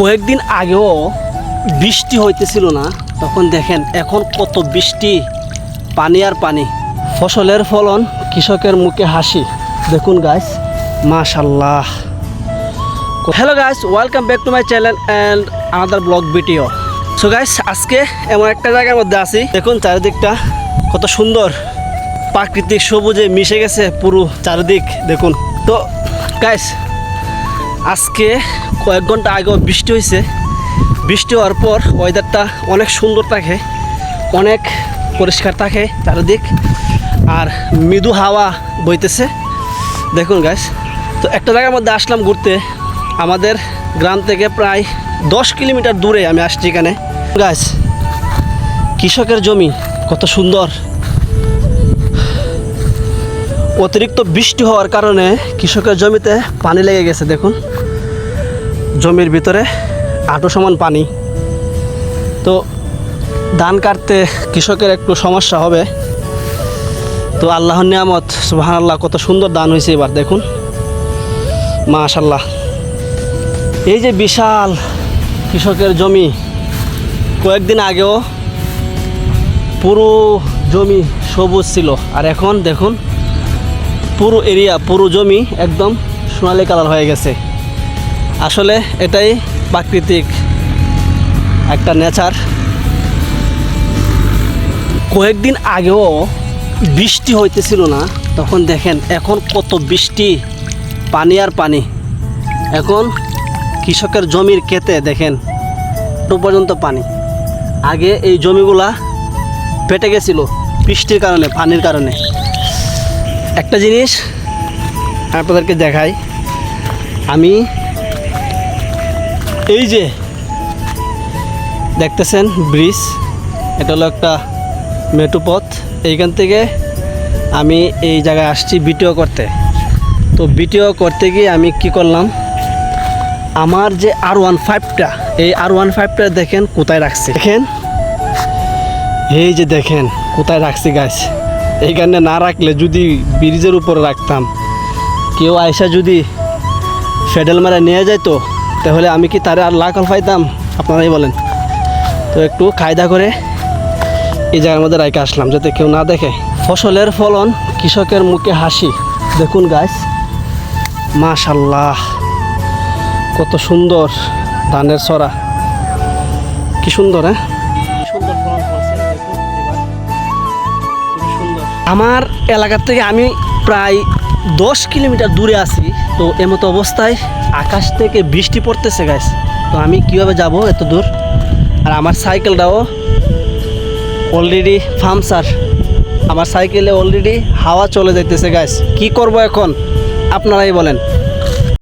কয়েকদিন আগেও বৃষ্টি হইতেছিল না। তখন দেখেন, এখন কত বৃষ্টি, পানি আর পানি। ফসলের ফলন কৃষকের মুখে হাসি। দেখুন গাছ মাশাল্লাহ hello guys welcome back to my channel and another blog video so guys আজকে এমন একটা জায়গার মধ্যে আছি। দেখুন চারিদিকটা কত সুন্দর। প্রাকৃতিক সবুজে মিশে গেছে পুরো চারিদিক, দেখুন। তো গাইস আজকে কয়েক ঘণ্টা আগেও বৃষ্টি হয়েছে। বৃষ্টি হওয়ার পর ওয়েদারটা অনেক সুন্দর থাকে, অনেক পরিষ্কার থাকে চারিদিক, আর মৃদু হাওয়া বইতেছে। দেখুন গাইস তো একটা জায়গার মধ্যে আসলাম ঘুরতে। আমাদের গ্রাম থেকে প্রায় দশ কিলোমিটার দূরে আমি আসছি এখানে। গাছ কৃষকের জমি কত সুন্দর। অতিরিক্ত বৃষ্টি হওয়ার কারণে কৃষকের জমিতে পানি লেগে গেছে, দেখুন। জমির ভিতরে আটো সমান পানি। তো ধান কাটতে কৃষকের একটু সমস্যা হবে। তো আল্লাহর নিয়ামত সুবাহান আল্লাহ কত সুন্দর দান হয়েছে এবার, দেখুন। মাশাল্লাহ এই যে বিশাল কৃষকের জমি, কয়েকদিন আগেও পুরো জমি সবুজ ছিল। আর এখন, দেখুন পুরো এরিয়া, পুরো জমি একদম সোনালি কালার হয়ে গেছে। আসলে এটাই প্রাকৃতিক একটা নেচার। কয়েকদিন আগেও বৃষ্টি হইতেছিল না, তখন দেখেন এখন কত বৃষ্টি, পানি আর পানি। এখন কৃষকের জমির ক্ষেতে দেখেন পর্যন্ত পানি। আগে এই জমিগুলা পেটে গেছিল বৃষ্টির কারণে, পানির কারণে। একটা জিনিস আপনাদেরকে দেখাই। আমি এই যে দেখতেছেন ব্রিজ, এটা হলো একটা মেটু পথ। এইখান থেকে আমি এই জায়গায় আসছি বিটিও করতে। তো ভিডিও করতে গিয়ে আমি কি করলাম, আমার যে আর ওয়ান ফাইভটা এই আর ওয়ান ফাইভটা দেখেন কোথায় রাখছি। দেখেন? এই যে দেখেন কোথায় রাখছি গাছ এইখানে না রাখলে যদি ব্রিজের উপরে রাখতাম। কেউ আয়সা যদি ফেডেল মারা নিয়ে যায় তো তাহলে আমি কি তারে আর লাখ পাইতাম? আপনারাই বলেন। তো একটু কায়দা করে এই জায়গার মধ্যে রাইকে আসলাম, যাতে কেউ না দেখে। ফসলের ফলন কৃষকের মুখে হাসি। দেখুন গাছ মাশাল্লাহ, কত সুন্দর ধানের ছড়া। কি সুন্দর হ্যাঁ? আমার এলাকার থেকে আমি প্রায় দশ কিলোমিটার দূরে আছি। তো এমতো অবস্থায় আকাশ থেকে বৃষ্টি পড়তেছে গাছ তো আমি কীভাবে যাব এত দূর? আর আমার সাইকেলটাও অলরেডি ফার্মসার আমার সাইকেলে অলরেডি হাওয়া চলে যাইতেছে গাছ কি করব এখন? আপনারাই বলেন।